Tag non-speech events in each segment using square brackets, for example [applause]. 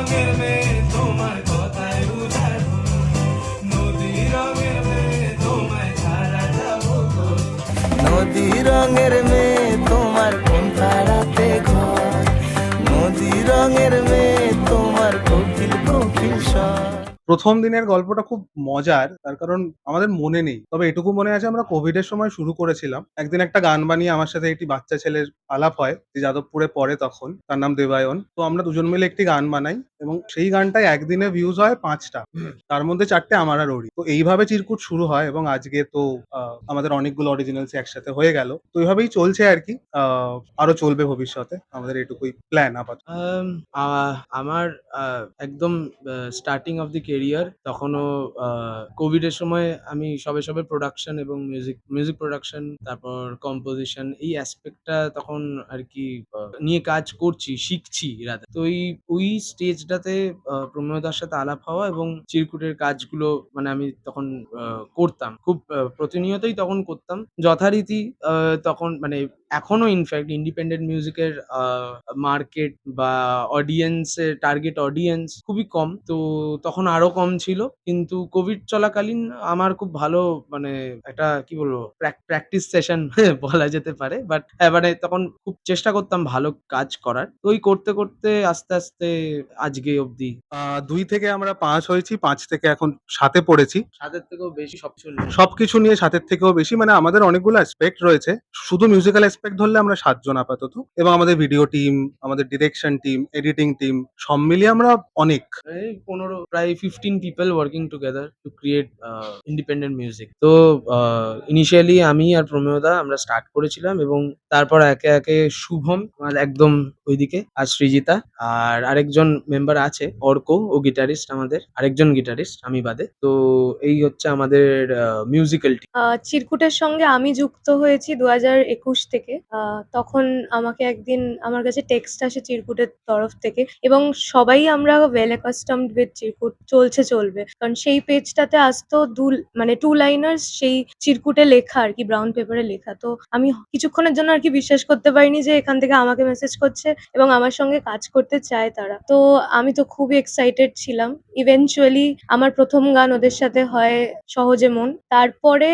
রঙের মেয়ে তোমার কথায় নদী রঙের মেয়ে নদী রঙের মেয়ে তোমার কোন নদী রঙের প্রথম দিনের গল্পটা খুব মজার তার কারণ আমাদের মনে নেই। তবে এটুকু মনে আছে আমরা কোভিড এর সময় শুরু করেছিলাম। একদিন একটা গান বানিয়ে আমার সাথে একটি বাচ্চা ছেলের আলাপ হয় যে যাদবপুরে পড়ে তখন তার নাম দেবায়ন। তো আমরা দুজন মিলে একটি গান বানাই এবং সেই গানটায় একদিনে ভিউজ হয় পাঁচটা। তার মধ্যে চারটে আমার আর ওরই। তো এইভাবে চিরকুট শুরু হয় এবং আজকে তো আমাদের অনেকগুলো অরিজিনালস একসাথে হয়ে গেল। তো এইভাবেই চলছে আর কি। আরও চলবে ভবিষ্যতে। আমাদের এটুকুই প্ল্যান আপাতত। আম, আমার একদম স্টার্টিং অফ দি কেরিয়ার তখনও কোভিড এর সময় আমি সবে সবে প্রোডাকশন এবং মিউজিক মিউজিক প্রোডাকশন তারপর কম্পোজিশন এই অ্যাসপেক্টটা তখন আর কি নিয়ে কাজ করছি, শিখছি রাতে। তো ওই ওই স্টেজটাতে প্রমেয়দার সাথে আলাপ হওয়া এবং চিরকুটের কাজগুলো মানে আমি তখন করতাম। খুব প্রতিনিয়তই তখন করতাম। যথারীতি তখন মানে এখনও ইনফ্যাক্ট ইন্ডিপেন্ডেন্ট মিউজিকের মার্কেট বা অডিয়েন্সের টার্গেট অডিয়েন্স খুবই কম। তো তখন আরও কম ছিল। কিন্তু কোভিড চলাকালীন আমার খুব ভালো মানে একটা কি বলব প্র্যাকটিস সেশন [laughs] বলা যেতে পারে। বাট মানে তখন খুব চেষ্টা করতাম ভালো কাজ করার। তো ওই করতে করতে আস্তে আস্তে আজকে অবধি। দুই থেকে আমরা পাঁচ হয়েছি। পাঁচ থেকে এখন সাথে পড়েছি। সাতের থেকেও বেশি সব চলে সবকিছু নিয়ে সাতের থেকেও বেশি। মানে আমাদের অনেকগুলো অ্যাসপেক্ট রয়েছে। শুধু মিউজিক্যাল অ্যাসপেক্ট ধরলে আমরা সাতজন আপাতত। এবং আমাদের ভিডিও টিম আমাদের ডিরেকশন টিম এডিটিং টিম সব মিলিয়ে আমরা অনেক। এই পনেরো প্রায় fifteen people working together to create independent music তো ইনিশিয়ালি আমি আর প্রমেয়দা আমরা স্টার্ট করেছিলাম এবং তারপর একে একে শুভম আর একদম ওইদিকে আর সৃজিতা আর আরেকজন মেম্বার আছে অর্ক ও গিটারিস্ট আমাদের আরেকজন গিটারিস্ট আমি বাদে। তো এই হচ্ছে আমাদের মিউজিক্যাল টিম চিরকুটের সঙ্গে আমি যুক্ত হয়েছি দু হাজার একুশ থেকে তখন আমাকে একদিন আমার কাছে টেক্সট আসে চিরকুটের তরফ থেকে এবং সবাই আমরা ওয়েল অ্যাকাস্টমড উইথ চিরকুট, চলছে চলবে। কারণ সেই পেজটাতে আসতো দু মানে টু লাইনার্স সেই চিরকুটে লেখা আর কি ব্রাউন পেপারে লেখা। তো আমি কিছুক্ষণের জন্য আর কি বিশ্বাস করতে পারিনি যে এখান থেকে আমাকে মেসেজ করছে এবং আমার সঙ্গে কাজ করতে চায় তারা। তো আমি তো খুবই এক্সাইটেড ছিলাম। ইভেনচুয়ালি আমার প্রথম গান ওদের সাথে হয় সহজে মন। তারপরে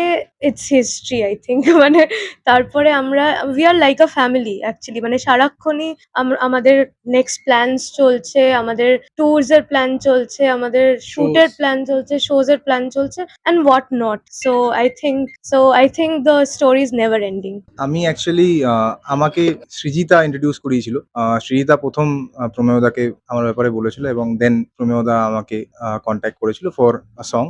ইটস হিস্ট্রি আই থিঙ্ক মানে তারপরে আমরা we are like a family actually মানে সারাক্ষণই আম- আমাদের নেক্সট প্ল্যানস চলছে আমাদের ট্যুরস এর প্ল্যান চলছে আমাদের শুটের. প্ল্যান চলছে শোজ এর প্ল্যান চলছে and what not so I think so I think the story is never ending আমি অ্যাকচুয়ালি আমাকে সৃজিতা ইন্ট্রোডিউস করিয়েছিল। সৃজিতা প্রথম প্রমেয়দাকে আমার ব্যাপারে বলেছিল এবং দেন প্রমেয়দা আমাকে কন্ট্যাক্ট করেছিল ফর আ সং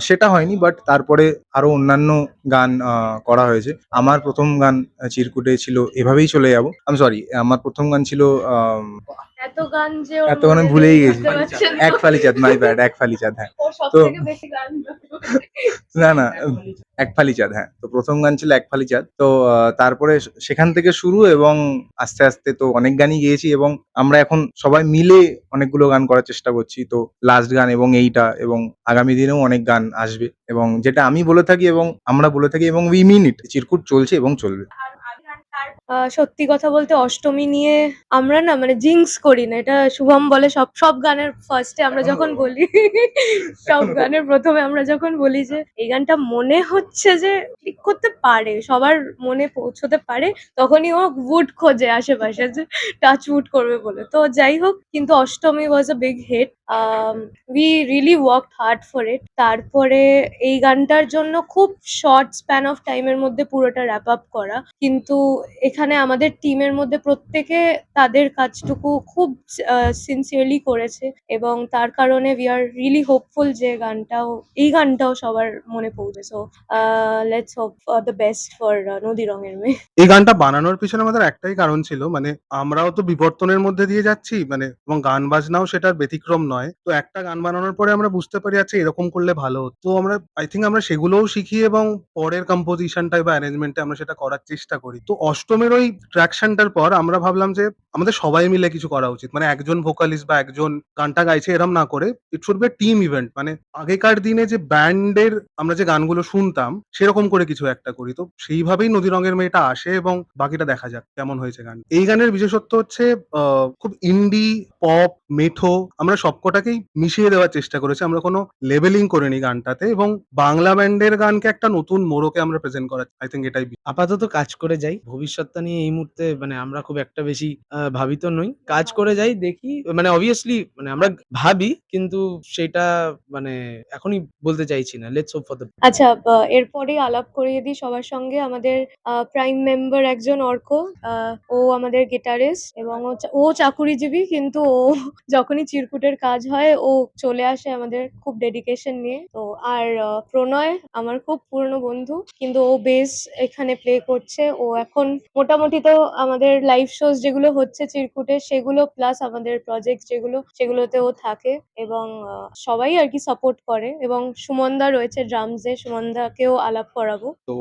সেটা হয়নি বাট তারপরে আরও অন্যান্য গান করা হয়েছে। আমার প্রথম গান আহ, চিরকুটে ছিল এভাবেই চলে যাব। আমি সরি আমার প্রথম গান ছিল এত গান যে এত গান ভুলেই গেছি? এক ফালি চাঁদ মাই ব্যাড এক ফালি চাঁদ হ্যাঁ। তো- না না এক ফালি চাঁদ হ্যাঁ। তো প্রথম গান ছিল এক ফালি চাঁদ। তো তারপরে সেখান থেকে শুরু এবং আস্তে আস্তে তো অনেক গানই গেয়েছি এবং আমরা এখন সবাই মিলে অনেকগুলো গান করার চেষ্টা করছি। তো লাস্ট গান এবং এইটা এবং আগামী দিনেও অনেক গান আসবে এবং যেটা আমি বলে থাকি এবং আমরা বলে থাকি এবং উই মিন ইট চিরকুট চলছে এবং চলবে। সত্যি কথা বলতে অষ্টমী নিয়ে আমরা না মানে জিংস করি না। এটা শুভম বলে সব সব গানের ফার্স্টে আমরা যখন বলি, সব গানের প্রথমে আমরা যখন বলি যে, এই গানটা মনে হচ্ছে যে ক্লিক করতে পারে, সবার মনে পৌঁছতে পারে, তখনই ও উড খোঁজে আশেপাশে যে টাচ উড করবে বলে। তো যাই হোক, কিন্তু Ashtami was a big hit we really work hard for it তারপরে এই গানটার জন্য খুব শর্ট স্প্যান অফ টাইমের মধ্যে পুরোটা র্যাপ আপ করা। কিন্তু এখানে আমাদের টিমের মধ্যে প্রত্যেকে তাদের কাজটুকু খুব সিনসিয়ারলি করেছে এবং তার কারণে উই আর রিয়েলি হোপফুল যে গানটাও, এই গানটাও সবার মনে পৌঁছে so let's hope for the best for নদী রঙের মেয়ে। এই গানটা বানানোর পিছনে আমাদের একটাই কারণ ছিল মানে আমরাও তো বিবর্তনের মধ্যে দিয়ে যাচ্ছি মানে এবং গান বাজনাও সেটার ব্যতিক্রম নয়। হয়। তো একটা গান বানানোর পরে আমরা বুঝতে পারি আচ্ছা এরকম করলে ভালো তো আমরা আই থিঙ্ক আমরা সেগুলোও শিখি এবং পরের কম্পোজিশনটাই বা অ্যারেঞ্জমেন্টে আমরা সেটা করার চেষ্টা করি। তো অষ্টমের ওই ট্র্যাকশনটার পর আমরা ভাবলাম যে, আমাদের সবাই মিলে কিছু করা উচিত। মানে একজন ভোকালিস্ট বা একজন গানটা গাইছে এরম না করে it should be team event মানে আগেকার দিনে যে ব্যান্ডের আমরা যে গানগুলো শুনতাম, সেরকম করে কিছু একটা করি। তো সেইভাবেই নদী রঙের মেয়েটা আসে এবং বাকিটা দেখা যাক কেমন হয়েছে গান এই গানের বিশেষত্ব হচ্ছে খুব ইন্ডি পপ মেঠো, আমরা সবকটাকেই মিশিয়ে দেওয়ার চেষ্টা করেছি। আমরা কোনো লেবেলিং করিনি গানটাতে এবং বাংলা ব্যান্ডের গানকে একটা নতুন মোড়কে আমরা প্রেজেন্ট করা আই থিঙ্ক এটাই আপাতত কাজ করে যাই। ভবিষ্যৎটা নিয়ে এই মুহূর্তে মানে আমরা খুব একটা বেশি ভাবিত নই। কাজ করে যাই দেখি মানে অবভিয়াসলি মানে আমরা ভাবি কিন্তু সেটা মানে এখনই বলতে চাইছি না। লেটস হোপ ফর দ্য আচ্ছা এরপরে আলাপ করিয়ে দিই সবার সঙ্গে। আমাদের প্রাইম মেম্বার একজন অর্ক ও আমাদের গিটারিস্ট এবং ও চাকুরিজীবী কিন্তু ও যখনই চিরকুটের কাজ হয়, ও চলে আসে আমাদের খুব ডেডিকেশন নিয়ে। তো আর প্রণয় আমার খুব পুরনো বন্ধু, কিন্তু ও বেস এখানে প্লে করছে। ও এখন মোটামুটি তো আমাদের লাইভ শোজ যেগুলো হচ্ছে চিরকুটে, সেগুলো প্লাস আমাদের প্রজেক্ট যেগুলো, সেগুলোতে ও থাকে এবং সবাই আর কি সাপোর্ট করে এবং সুমনদা রয়েছে ড্রামসে সুমনদাকেও আলাপ করাবো। তো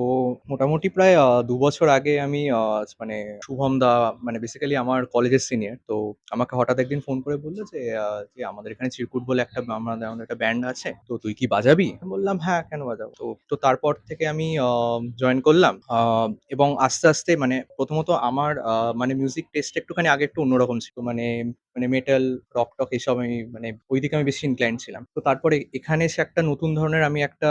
মোটামুটি প্রায় দু বছর আগে আমি মানে শুভম দা মানে বেসিক্যালি আমার কলেজের সিনিয়র তো আমাকে হঠাৎ একদিন ফোন করে বলল যে যে আমাদের এখানে চিরকুট বলে একটা আমাদের আমাদের একটা ব্যান্ড আছে, তো তুই কি বাজাবি? বললাম হ্যাঁ কেন বাজাবো? তো তো তারপর থেকে আমি জয়েন করলাম এবং আস্তে আস্তে মানে প্রথমত আমার মানে মিউজিক টেস্ট একটুখানি আগে একটু অন্যরকম ছিল। মানে মানে মেটাল রক টক এসব আমি মানে ওই দিকে আমি বেশি ইনক্লাইন্ড ছিলাম। তো তারপরে এখানে এসে একটা নতুন ধরনের আমি একটা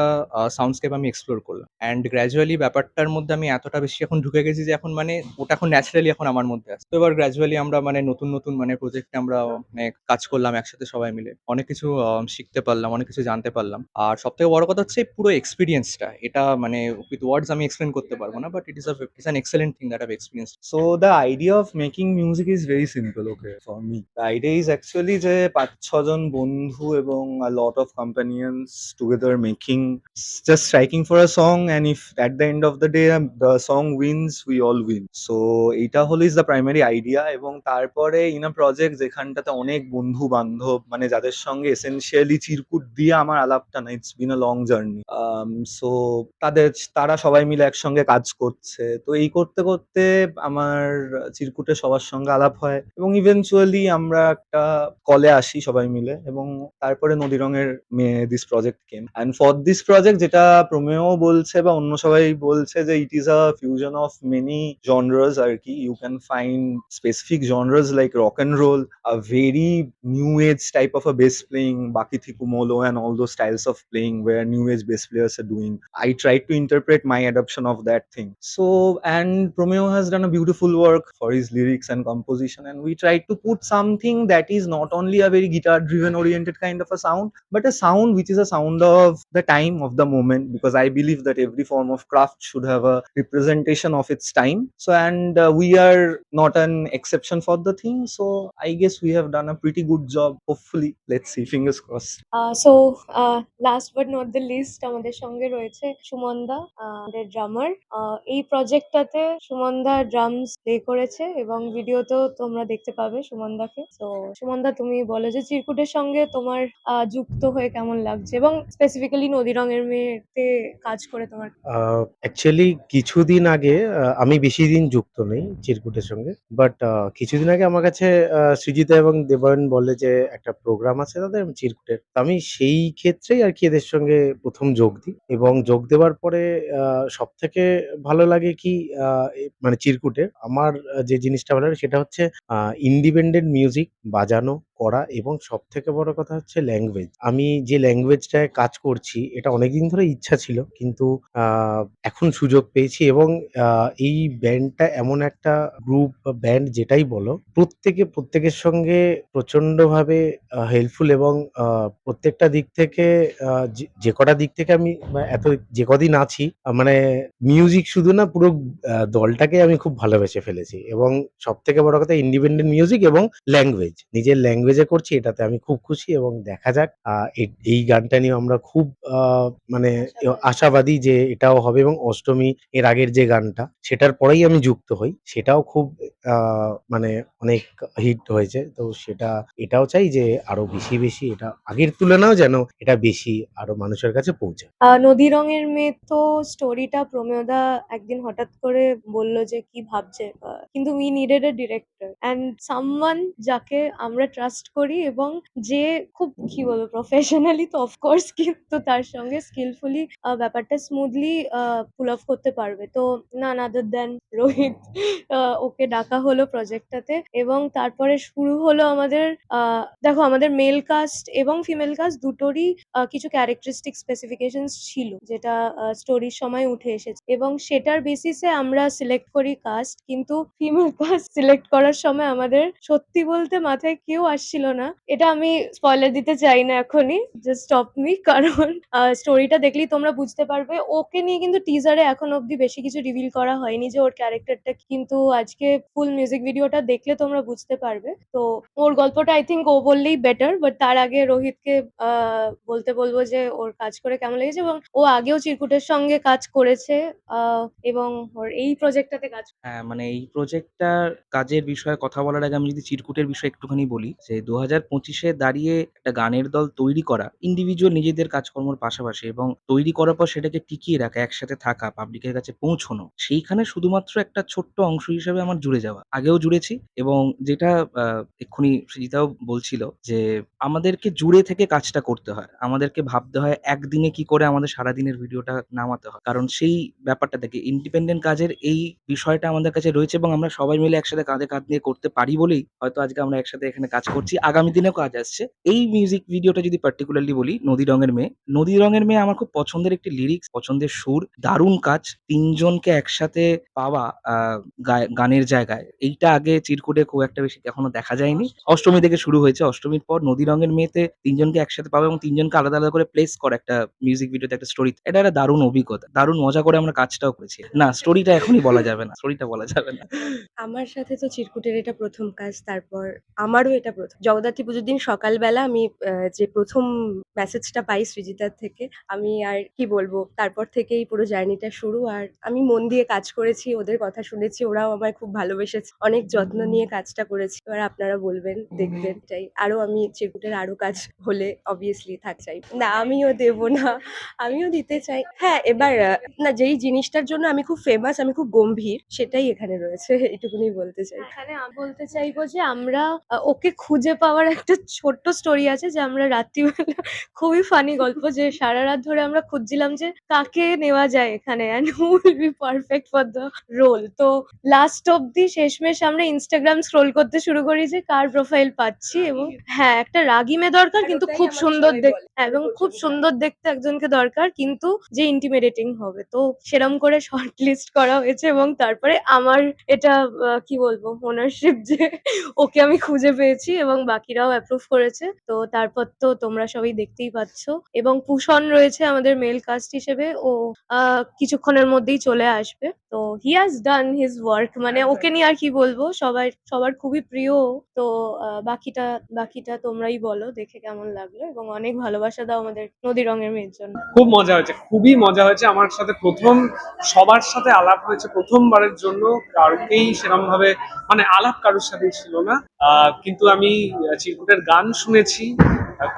সাউন্ডস্কেপ আমি এক্সপ্লোর করলাম। অ্যান্ড গ্র্যাজুয়ালি ব্যাপারটার মধ্যে আমি এতটা বেশি এখন ঢুকে গেছি যে এখন মানে ওটা এখন ন্যাচারালি এখন আমার মধ্যে আছে। তো এবার গ্র্যাজুয়ালি আমরা মানে নতুন নতুন মানে প্রজেক্টে আমরা মানে কাজ করলাম একসাথে সবাই মিলে। অনেক কিছু শিখতে পারলাম, অনেক কিছু জানতে পারলাম। আর সব থেকে বড় কথা হচ্ছে পুরো এক্সপিরিয়েন্সটা এটা মানে উইথ ওয়ার্ডস আমি এক্সপ্লেন করতে পারব না but it is it's an excellent thing that I've experience so the idea of making music is very simple okay for me. Idea is actually যে পাঁচ ছজন বন্ধু এবং of companions together making just striking for a song and if at the end of the day um, the song wins we all win. So এইটা হলো is the primary idea এবং তারপরে in a project যেখানটাতে অনেক বন্ধু বান্ধব মানে যাদের সঙ্গে এসেনশিয়ালি চিরকুট দিয়ে আমার আলাপটা না it's been a long journey so তাদের তারা সবাই মিলে একসঙ্গে কাজ করছে। তো এই করতে করতে আমার চিরকুটে সবার সঙ্গে আলাপ হয় এবং ইভেনচুয়ালি আমরা একটা কলে আসি সবাই মিলে এবং তারপরে নদী রঙের this project came and for this project যেটা প্রমেয় বলছে বা অন্য সবাই বলছে যে it is a fusion of many genres আর কি you can find specific genres like rock and roll a very new age type of a bass playing Bakiti Kumolo and all those styles of playing where new age bass players are doing. I tried to interpret my adoption of that thing. So, and Romeo has done a beautiful work for his lyrics and composition, and we tried to put something that is not only a very guitar driven oriented kind of a sound, but a sound which is a sound of the time of the moment because I believe that every form of craft should have a representation of its time. So, and uh, we are not an exception for the thing. So, I guess we have done a pretty good job. Hopefully, let's see. Fingers crossed. So last but not the least আমাদের সঙ্গে রয়েছে সুমনদা আহ, আমাদের ড্রামার এই প্রজেক্টটাতে সুমনদা drums play করেছে এবং ভিডিওতেও তোমরা দেখতে পাবে সুমনদাকে তো সুমনদা, তুমি বলো যে চিরকুটের সঙ্গে তোমার যুক্ত হয়ে কেমন লাগছে? এবং স্পেসিফিক্যালি নদী রঙের মেয়েতে কাজ করে তোমার অ্যাকচুয়ালি কিছুদিন আগে আমি বেশি দিন যুক্ত নেই চিরকুটের সঙ্গে। বাট কিছুদিন আগে আমার কাছে সৃজিতা এবং দেবায়ন বলে যে একটা প্রোগ্রাম আছে তাদের চিরকুটের। আমি সেই ক্ষেত্রেই আর কি এদের সঙ্গে প্রথম যোগ দিই। এবং যোগ দেওয়ার পরে সব থেকে ভালো লাগে কি মানে চিরকুটে আমার যে জিনিসটা ভালো লাগে সেটা হচ্ছে ইন্ডিপেন্ডেন্ট মিউজিক বাজানো করা এবং সব থেকে বড় কথা হচ্ছে ল্যাঙ্গুয়েজ আমি যে ল্যাঙ্গুয়েজটায় কাজ করছি, এটা অনেকদিন ধরে ইচ্ছা ছিল, কিন্তু এখন সুযোগ পেয়েছি এবং এই ব্যান্ডটা এমন একটা গ্রুপ বা ব্যান্ড যেটাই বলো, প্রত্যেকে, প্রত্যেকের সঙ্গে প্রচন্ডভাবে হেল্পফুল এবং প্রত্যেকটা দিক থেকে যে কটা দিক থেকে আমি এত, যে কদিন আছি মানে মিউজিক শুধু না, পুরো দলটাকে আমি খুব ভালোবেসে ফেলেছি এবং সব থেকে বড় কথা ইন্ডিপেন্ডেন্ট মিউজিক এবং ল্যাঙ্গুয়েজ নিজের ল্যাঙ্গুয়েজ ল্যাঙ্গুয়েজে করছি, এটাতে আমি খুব খুশি এবং দেখা যাক এই গানটা নিয়ে আমরা খুব মানে আশাবাদী যে এটাও হবে এবং অষ্টমী এর আগের যে গানটা, সেটার পরেই আমি যুক্ত হই। সেটাও খুব মানে অনেক হিট হয়েছে। তো সেটা, এটাও চাই যে আরও বেশি বেশি, এটা আগের তুলনাও যেন এটা বেশি আরও মানুষের কাছে পৌঁছায়। নদী রঙের মেয়ে তো স্টোরিটা প্রমেয়দা একদিন হঠাৎ করে বলল যে, কি ভাবছে? কিন্তু we needed a director and someone যাকে আমরা ট্রাস্ট করি এবং যে খুব কি বলব প্রফেশনালি তো অফকোর্স কিন্তু তার সঙ্গে স্কিলফুলি ব্যাপারটা স্মুথলি পুল অফ করতে পারবে। তো না আদার দেন রোহিত ওকে ডাকা হলো প্রজেক্টটাতে এবং তারপরে শুরু হলো আমাদের দেখো আমাদের মেল কাস্ট এবং ফিমেল কাস্ট দুটোরই কিছু ক্যারেক্টারিস্টিক স্পেসিফিকেশন ছিল যেটা স্টোরির সময় উঠে এসেছে এবং সেটার বেসিসে আমরা সিলেক্ট করি কাস্ট কিন্তু ফিমেল কাস্ট সিলেক্ট করার সময় আমাদের সত্যি বলতে মাথায় কেউ আসছিল না। এটা আমি স্পয়লার দিতে চাই না এখনই। জাস্ট স্টপ মি কারণ স্টোরিটা দেখলেই তোমরা বুঝতে পারবে। ওকে নিয়ে কিন্তু টিজারে এখন অব্দি বেশি কিছু রিভিল করা হয়নি যে ওর ক্যারেক্টারটা কিন্তু আজকে ফুল মিউজিক ভিডিওটা দেখলে তোমরা বুঝতে পারবে। তো ওর গল্পটা আই থিঙ্ক ও বললেই বেটার বাট তার আগে রোহিতকে বলতে বলব যে ওর কাজ করে কেমন লেগেছে এবং ও আগেও চিরকুটের সঙ্গে কাজ করেছে এবং ওর এই প্রজেক্টটাতে কাজ হ্যাঁ মানে এই প্রজেক্টটার কাজের বিষয়ে কথা বলার আগে আমি যদি চিরকুটের বিষয়ে একটুখানি বলি, যে দু হাজার পঁচিশে দাঁড়িয়ে একটা গানের দল তৈরি করা ইন্ডিভিজুয়াল নিজেদের কাজকর্মের পাশাপাশি এবং তৈরি করার পর সেটাকে টিকিয়ে রাখা, একসাথে থাকা পাবলিকের কাছে পৌঁছানো, সেইখানে শুধুমাত্র একটা ছোট্ট অংশ হিসেবে আমার জুড়ে যাওয়া। আগেও জুড়েছি এবং যেটা এক্ষুনি সৃজিতাও বলছিল যে আমাদেরকে জুড়ে থেকে কাজটা করতে হয়। আমাদেরকে ভাবতে হয় একদিনে কি করে আমাদের সারাদিনের ভিডিওটা নামাতে হয়। কারণ সেই ব্যাপারটা থেকে ইন্ডিপেন্ডেন্ট কাজের এই বিষয়টা আমাদের কাছে রয়েছে এবং আমরা সবাই মিলে একসাথে কাঁধে কাঁধ নিয়ে করতে পারি বলেই হয়তো আজকে আমরা একসাথে এখানে কাজ করছি। আগামী দিনেও কাজ আসছে। এই মিউজিক ভিডিওটা যদি পার্টিকুলারলি বলি, নদী রঙের মেয়ে। নদী রঙের মেয়ে আমার খুব পছন্দের একটি লিরিক্স পছন্দের সুর। দারুণ কাজ। তিনজনকে একসাথে পাওয়া গানের জায়গায়। এইটা আগে চিরকুটে খুব একটা বেশি এখনও দেখা যায়নি। অষ্টমী থেকে শুরু হয়েছে। অষ্টমীর পর নদী রঙের মেয়েতে তিনজনকে একসাথে পাওয়া এবং তিনজনকে আলাদা আলাদা করে প্লেস করে একটা মিউজিক ভিডিওতে একটা স্টোরি এটা একটা দারুণ অভিজ্ঞতা। দারুণ মজা করে আমরা কাজটাও করেছি। না স্টোরিটা এখনই বলা যাবে না। স্টোরিটা বলা যাবে না। আমার সাথে তো চিরকুটের এটা প্রথম কাজ, তারপর আমারও এটা জগদ্ধাত্রী পুজোর দিন সকালবেলা আমি আহ, যে প্রথম মেসেজটা পাই সৃজিতার থেকে আমি আর কি বলব তারপর থেকেই পুরো জার্নিটা শুরু। আর আমি মন দিয়ে কাজ করেছি ওদের কথা শুনেছি ওরাও আমায় খুব ভালোবেসেছে। অনেক যত্ন নিয়ে কাজটা করেছি। এবার আপনারা বলবেন দেখবেন চাই আরও আমি চিরকুটের আরও কাজ হলে অবভিয়াসলি থাক চাই। না আমিও দেব না আমিও দিতে চাই। হ্যাঁ এবার না যেই জিনিসটার জন্য আমি খুব ফেমাস আমি খুব গম্ভীর সেটাই এখানে রয়েছে এইটুকুনি বলতে চাই। এখানে আমি বলতে চাইব যে আমরা ওকে খুঁজে পাওয়ার একটা ছোট্ট স্টোরি আছে যে আমরা রাত্রিবেলা খুবই ফানি গল্প যে সারা রাত ধরে আমরা খুঁজছিলাম যে কাকে নেওয়া যায় এখানে and who will be perfect for the role তো লাস্ট অব্দি শেষমেশ আমরা ইনস্টাগ্রাম স্ক্রোল করতে শুরু করি যে কার প্রোফাইল পাচ্ছি এবং হ্যাঁ একটা রাগি মেয়ে দরকার কিন্তু খুব সুন্দর দেখতে দেখ এবং খুব সুন্দর। দেখতে একজনকে দরকার কিন্তু যে ইন্টিমিডেটিং হবে। তো সেরম করে শর্ট লিস্ট করা হয়েছে এবং তারপরে আমার এটা কি বলব ওনারশিপ যে ওকে আমি খুঁজে পেয়েছি এবং বাকিরাও অ্যাপ্রুভ করেছে। তো তারপর তো তোমরা সবাই দেখতেই পাচ্ছ। এবং পুষণ রয়েছে আমাদের মেল কাস্ট হিসেবে। ও কিছুক্ষণের মধ্যেই চলে আসবে। তো he has done his work মানে ওকে নিয়ে আর কি বলব? সবাই সবার খুবই প্রিয়। তো বাকিটা বাকিটা তোমরাই বলো দেখে কেমন লাগল। এবং অনেক ভালোবাসা দাও আমাদের নদী রঙের মেয়ের জন্য। খুব মজা হয়েছে। খুবই মজা হয়েছে। আমার সাথে প্রথম সবার সাথে আলাপ হয়েছে প্রথমবারের জন্য। কারোকেই সেরকম ভাবে মানে আলাপ কারোর সাথেই ছিল না। কিন্তু আমি চিরকুটের গান শুনেছি।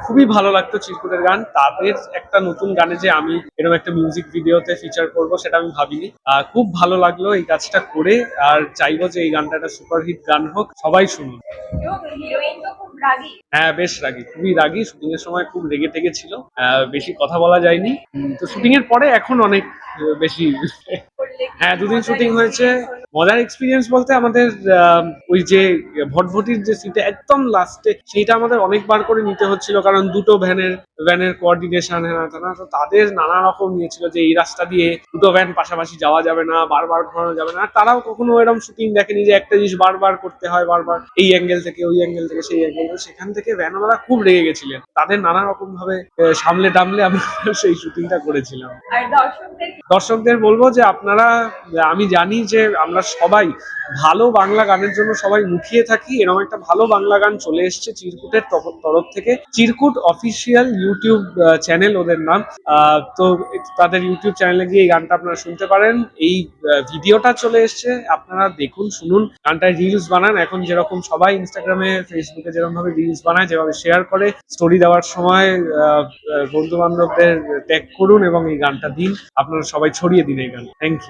খুবই ভালো লাগতো চিরকুটের গান। তাদের একটা নতুন গানে যে আমি এরকম একটা মিউজিক ভিডিওতে ফিচার করব, সেটা আমি ভাবিনি। খুব ভালো লাগল এই কাজটা করে। আর চাইব যে এই গানটা একটা সুপারহিট গান হোক, সবাই শুনুন হ্যাঁ বেশ রাগী, খুবই রাগী। শুটিং এর সময় খুব রেগে টেগে ছিল। বেশি কথা বলা যায়নি। তো শুটিং এর পরে এখন অনেক বেশি হ্যাঁ দুদিন শুটিং হয়েছে। মজার এক্সপিরিয়েন্স বলতে আমাদের ওই যে ভটভটির যে সিটে একদম লাস্টে সেইটা আমাদের অনেকবার করে নিতে হচ্ছিল কারণ দুটো ভ্যানের ভ্যানের কোঅর্ডিনেশন হ্যাঁ না তো তাদের নানা রকম নিয়েছিল যে এই রাস্তা দিয়ে দুটো ভ্যান পাশাপাশি যাওয়া যাবে না বারবার ঘোরানো যাবে না। তারাও কখনো এরকম শুটিং দেখেনি যে একটা জিনিস বারবার করতে হয় বারবার এই অ্যাঙ্গেল থেকে ওই অ্যাঙ্গেল থেকে সেই অ্যাঙ্গেল সেখান থেকে ভ্যানওয়ালা খুব রেগে গেছিলেন। তাদের নানা রকম ভাবে সামলে টামলে আমরা সেই শুটিংটা করেছিলাম। দর্শকদের বলব যে আপনারা আমি জানি যে আমরা সবাই ভালো বাংলা গানের জন্য সবাই মুখিয়ে থাকি। এরকম একটা ভালো বাংলা গান চলে এসেছে চিরকুটের তরফ- থেকে। চিরকুট অফিসিয়াল ইউটিউব চ্যানেল ওদের নাম। তো তাদের ইউটিউব চ্যানেলে গিয়ে এই গানটা আপনারা শুনতে পারেন। এই ভিডিওটা চলে এসেছে। আপনারা দেখুন, শুনুন। গানটায় রিলস বানান। এখন যেরকম সবাই ইনস্টাগ্রামে ফেসবুকে যেরকম ভাবে রিলস বানায়, যেভাবে শেয়ার করে স্টোরি দেওয়ার সময় বন্ধু বান্ধবদের ট্যাগ করুন এবং এই গানটা দিন। আপনারা সবাই ছড়িয়ে দিন এই গান। Thank you